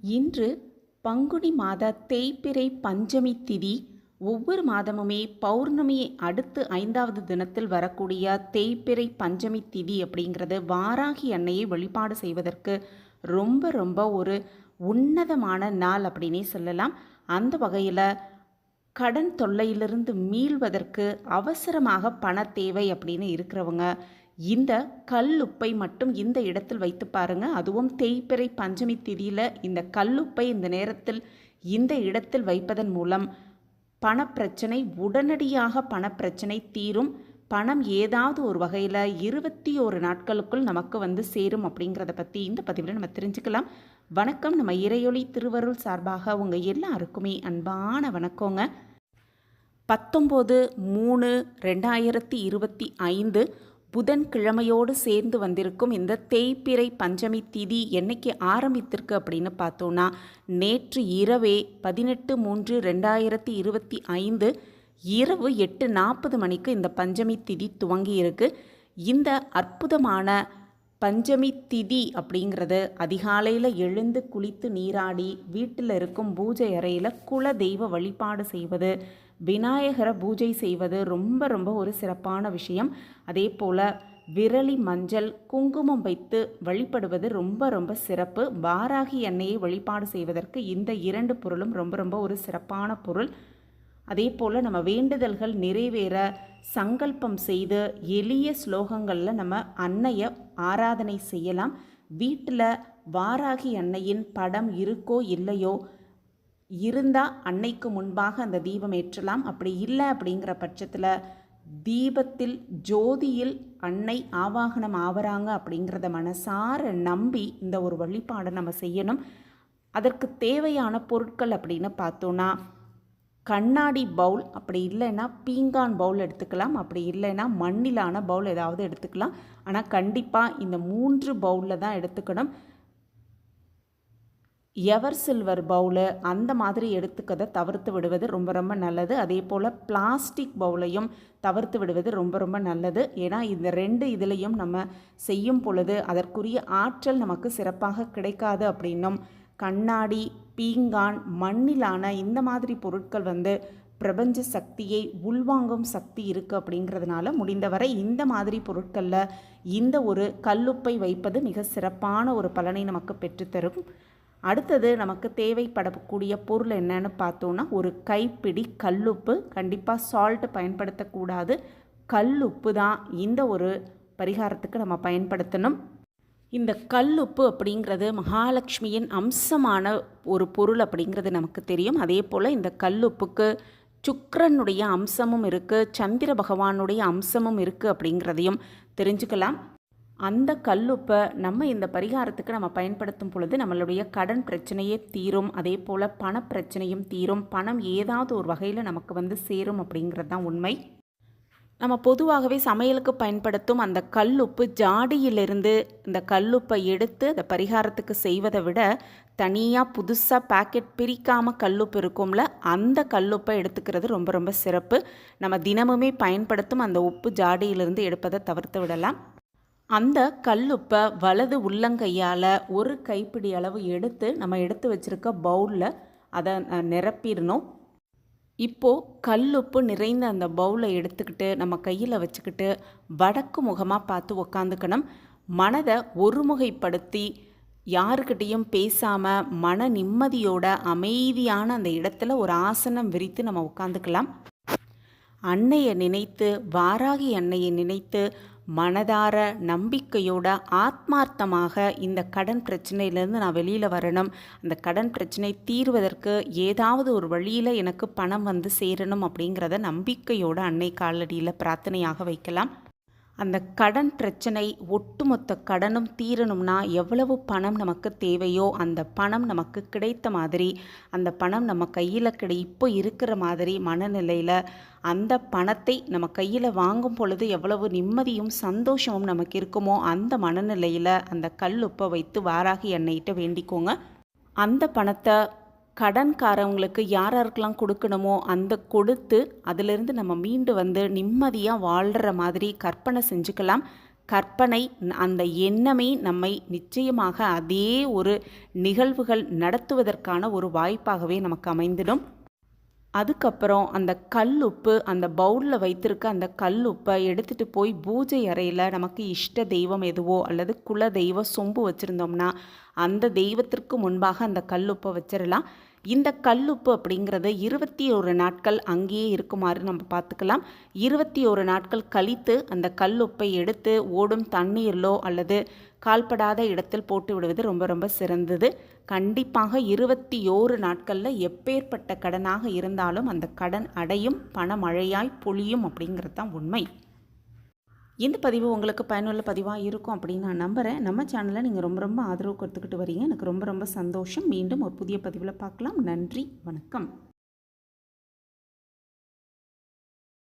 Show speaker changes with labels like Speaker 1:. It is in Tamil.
Speaker 1: இன்று பங்குனி மாத தேய்பிறை பஞ்சமி திதி ஒவ்வொரு மாதமுமே பௌர்ணமியை அடுத்து ஐந்தாவது தினத்தில் வரக்கூடிய தேய்பிறை பஞ்சமி திதி அப்படிங்கிறது வாராகி அன்னையை வழிபாடு செய்வதற்கு ரொம்ப ரொம்ப ஒரு உன்னதமான நாள் அப்படின்னே சொல்லலாம். அந்த வகையில் கடன் தொல்லையிலிருந்து மீள்வதற்கு அவசரமாக பண தேவை அப்படின்னு இருக்கிறவங்க இந்த கல்லுப்பை மட்டும் இந்த இடத்தில் வைத்து பாருங்க. அதுவும் தேய்பிறை பஞ்சமி திதியில் இந்த கல்லுப்பை இந்த நேரத்தில் இந்த இடத்தில் வைப்பதன் மூலம் பணப்பிரச்சனை உடனடியாக பணப்பிரச்சனை தீரும். பணம் ஏதாவது ஒரு வகையில் இருபத்தி ஒரு நாட்களுக்குள் நமக்கு வந்து சேரும் அப்படிங்கிறத பற்றி இந்த பதிவில் நம்ம தெரிஞ்சுக்கலாம். வணக்கம். நம்ம இறையொளி திருவருள் சார்பாக உங்கள் எல்லாருக்குமே அன்பான வணக்கங்க. பத்தொம்போது மூணு ரெண்டாயிரத்தி இருபத்தி ஐந்து புதன்கிழமையோடு சேர்ந்து வந்திருக்கும் இந்த தேய்பிறை பஞ்சமி திதி என்னைக்கு ஆரம்பித்திருக்கு அப்படின்னு பார்த்தோன்னா நேற்று இரவே பதினெட்டு மூன்று ரெண்டாயிரத்தி இருபத்தி ஐந்து இரவு எட்டு நாற்பது மணிக்கு இந்த பஞ்சமி திதி துவங்கியிருக்கு. இந்த அற்புதமான பஞ்சமி திதி அப்படிங்கிறது அதிகாலையில் எழுந்து குளித்து நீராடி வீட்டில் இருக்கும் பூஜை அறையில் குல தெய்வ வழிபாடு செய்வது விநாயகரை பூஜை செய்வது ரொம்ப ரொம்ப ஒரு சிறப்பான விஷயம். அதே போல் விரலி மஞ்சள் குங்குமம் வைத்து வழிபடுவது ரொம்ப ரொம்ப சிறப்பு. வாராகி எண்ணெயை வழிபாடு செய்வதற்கு இந்த இரண்டு பொருளும் ரொம்ப ரொம்ப ஒரு சிறப்பான பொருள். அதே போல் நம்ம வேண்டுதல்கள் நிறைவேற சங்கல்பம் செய்து எளிய ஸ்லோகங்களில் நம்ம அன்னையை ஆராதனை செய்யலாம். வீட்டில் வாராகி அன்னையின் படம் இருக்கோ இல்லையோ இருந்தால் அன்னைக்கு முன்பாக அந்த தீபம் ஏற்றலாம். அப்படி இல்லை அப்படிங்கிற பட்சத்தில் தீபத்தில் ஜோதியில் அன்னை ஆவாகனம் ஆவறாங்க அப்படிங்கிறத மனசார நம்பி இந்த ஒரு வழிபாடை நம்ம செய்யணும். அதற்கு தேவையான பொருட்கள் அப்படின்னு பார்த்தோன்னா கண்ணாடி பவுல் அப்படி இல்லைன்னா பீங்கான் பவுல் எடுத்துக்கலாம். அப்படி இல்லைன்னா மண்ணிலான பவுல் ஏதாவது எடுத்துக்கலாம். ஆனால் கண்டிப்பாக இந்த மூன்று பவுலில் தான் எடுத்துக்கணும். எவர் சில்வர் பவுலு அந்த மாதிரி எடுத்துக்கதை தவிர்த்து விடுவது ரொம்ப ரொம்ப நல்லது. அதே போல் பிளாஸ்டிக் பவுலையும் தவிர்த்து விடுவது ரொம்ப ரொம்ப நல்லது. ஏன்னா இந்த ரெண்டு இதுலேயும் நம்ம செய்யும் பொழுது அதற்குரிய ஆற்றல் நமக்கு சிறப்பாக கிடைக்காது அப்படின்னும் கண்ணாடி பீங்கான் மண்ணிலான இந்த மாதிரி பொருட்கள் வந்து பிரபஞ்ச சக்தியை உள்வாங்கும் சக்தி இருக்குது அப்படிங்கிறதுனால முடிந்தவரை இந்த மாதிரி பொருட்களில் இந்த ஒரு கல்லுப்பை வைப்பது மிக சிறப்பான ஒரு பலனை நமக்கு பெற்றுத்தரும். அடுத்தது நமக்கு தேவைப்படக்கூடிய பொருள் என்னன்னு பார்த்தோன்னா ஒரு கைப்பிடி கல்லுப்பு. கண்டிப்பாக சால்ட் பயன்படுத்தக்கூடாது. கல்லுப்பு தான் இந்த ஒரு பரிகாரத்துக்கு நம்ம பயன்படுத்தணும். இந்த கல்லுப்பு அப்படிங்கிறது மகாலட்சுமியின் அம்சமான ஒரு பொருள் அப்படிங்கிறது நமக்கு தெரியும். அதே போல் இந்த கல்லுப்புக்கு சுக்கரனுடைய அம்சமும் இருக்குது சந்திர பகவானுடைய அம்சமும் இருக்குது அப்படிங்கிறதையும் தெரிஞ்சுக்கலாம். அந்த கல்லுப்பை நம்ம இந்த பரிகாரத்துக்கு நம்ம பயன்படுத்தும் பொழுது நம்மளுடைய கடன் பிரச்சனையே தீரும். அதே போல் பணப்பிரச்சனையும் தீரும். பணம் ஏதாவது ஒரு வகையில் நமக்கு வந்து சேரும் அப்படிங்கிறது தான் உண்மை. நம்ம பொதுவாகவே சமையலுக்கு பயன்படுத்தும் அந்த கல்லுப்பு ஜாடியிலிருந்து இந்த கல்லுப்பை எடுத்து அந்த பரிகாரத்துக்கு செய்வதை விட தனியாக புதுசாக பேக்கெட் பிரிக்காமல் கல்லுப்பு இருக்கும்ல அந்த கல்லுப்பை எடுத்துக்கிறது ரொம்ப ரொம்ப சிறப்பு. நம்ம தினமுமே பயன்படுத்தும் அந்த உப்பு ஜாடியிலிருந்து எடுப்பதை தவிர்த்து விடலாம். அந்த கல்லுப்பை வலது உள்ளங்கையால் ஒரு கைப்பிடி அளவு எடுத்து நம்ம எடுத்து வச்சுருக்க பவுலில் அதை நிரப்பிடணும். இப்போது கல்லுப்பு நிறைந்த அந்த பவுலை எடுத்துக்கிட்டு நம்ம கையில் வச்சுக்கிட்டு வடக்கு முகமாக பார்த்து உக்காந்துக்கணும். மனதை ஒருமுகைப்படுத்தி யாருக்கிட்டேயும் பேசாமல் மன நிம்மதியோட அமைதியான அந்த இடத்துல ஒரு ஆசனம் விரித்து நம்ம உட்காந்துக்கலாம் அன்னையை நினைத்து வாராகி அன்னையை நினைத்து மனதார நம்பிக்கையோட ஆத்மார்த்தமாக இந்த கடன் பிரச்சனையிலேருந்து நான் வெளியில் வரணும். அந்த கடன் பிரச்சனை தீர்வதற்கு ஏதாவது ஒரு வழியில் எனக்கு பணம் வந்து சேரணும் அப்படிங்கிறத நம்பிக்கையோட அன்னை காலடியில் பிரார்த்தனையாக வைக்கலாம். அந்த கடன் பிரச்சனை ஒட்டுமொத்த கடனும் தீரணும்னா எவ்வளவு பணம் நமக்கு தேவையோ அந்த பணம் நமக்கு கிடைத்த மாதிரி அந்த பணம் நம்ம கையில் கிடை இப்போ இருக்கிற மாதிரி மனநிலையில் அந்த பணத்தை நம்ம கையில் வாங்கும் பொழுது எவ்வளவு நிம்மதியும் சந்தோஷமும் நமக்கு இருக்குமோ அந்த மனநிலையில் அந்த கல் உப்பை வைத்து வாராகி எண்ணெயிட்ட வேண்டிக்கோங்க. அந்த பணத்தை கடன்காரவங்களுக்கு யார் யாருக்கெல்லாம் கொடுக்கணுமோ அந்த கொடுத்து அதிலிருந்து நம்ம மீண்டு வந்து நிம்மதியாக வாழ்கிற மாதிரி கற்பனை செஞ்சுக்கலாம். கற்பனை அந்த எண்ணமே நம்மை நிச்சயமாக அதே ஒரு நிகழ்வுகள் நடத்துவதற்கான ஒரு வாய்ப்பாகவே நமக்கு அமைந்திடும். அதுக்கப்புறம் அந்த கல் உப்பு அந்த பவுலில் வைத்திருக்க அந்த கல் உப்பை எடுத்துகிட்டு போய் பூஜை அறையில் நமக்கு இஷ்ட தெய்வம் எதுவோ அல்லது குல தெய்வ சொம்பு வச்சுருந்தோம்னா அந்த தெய்வத்திற்கு முன்பாக அந்த கல் உப்பை வச்சிடலாம் இந்த கல்லுப்பு அப்படிங்கிறது இருபத்தி ஒரு நாட்கள் அங்கேயே இருக்குமாறு நம்ம பார்த்துக்கலாம். இருபத்தி ஒரு நாட்கள் கழித்து அந்த கல்லுப்பை எடுத்து ஓடும் தண்ணீரிலோ அல்லது கால்படாத இடத்தில் போட்டு விடுவது ரொம்ப ரொம்ப சிறந்தது. கண்டிப்பாக இருபத்தி ஓரு நாட்களில் எப்பேற்பட்ட கடனாக இருந்தாலும் அந்த கடன் அடையும் பணமழையாய் பொழியும் அப்படிங்கிறது தான் உண்மை. இந்த பதிவு உங்களுக்கு பயனுள்ள பதிவாக இருக்கும் அப்படின்னு நான் நம்புகிறேன் நம்ம சேனலை நீங்கள் ரொம்ப ரொம்ப ஆதரவு கொடுத்துக்கிட்டு வரீங்க. எனக்கு ரொம்ப ரொம்ப சந்தோஷம். மீண்டும் ஒரு புதிய பதிவில் பார்க்கலாம். நன்றி. வணக்கம்.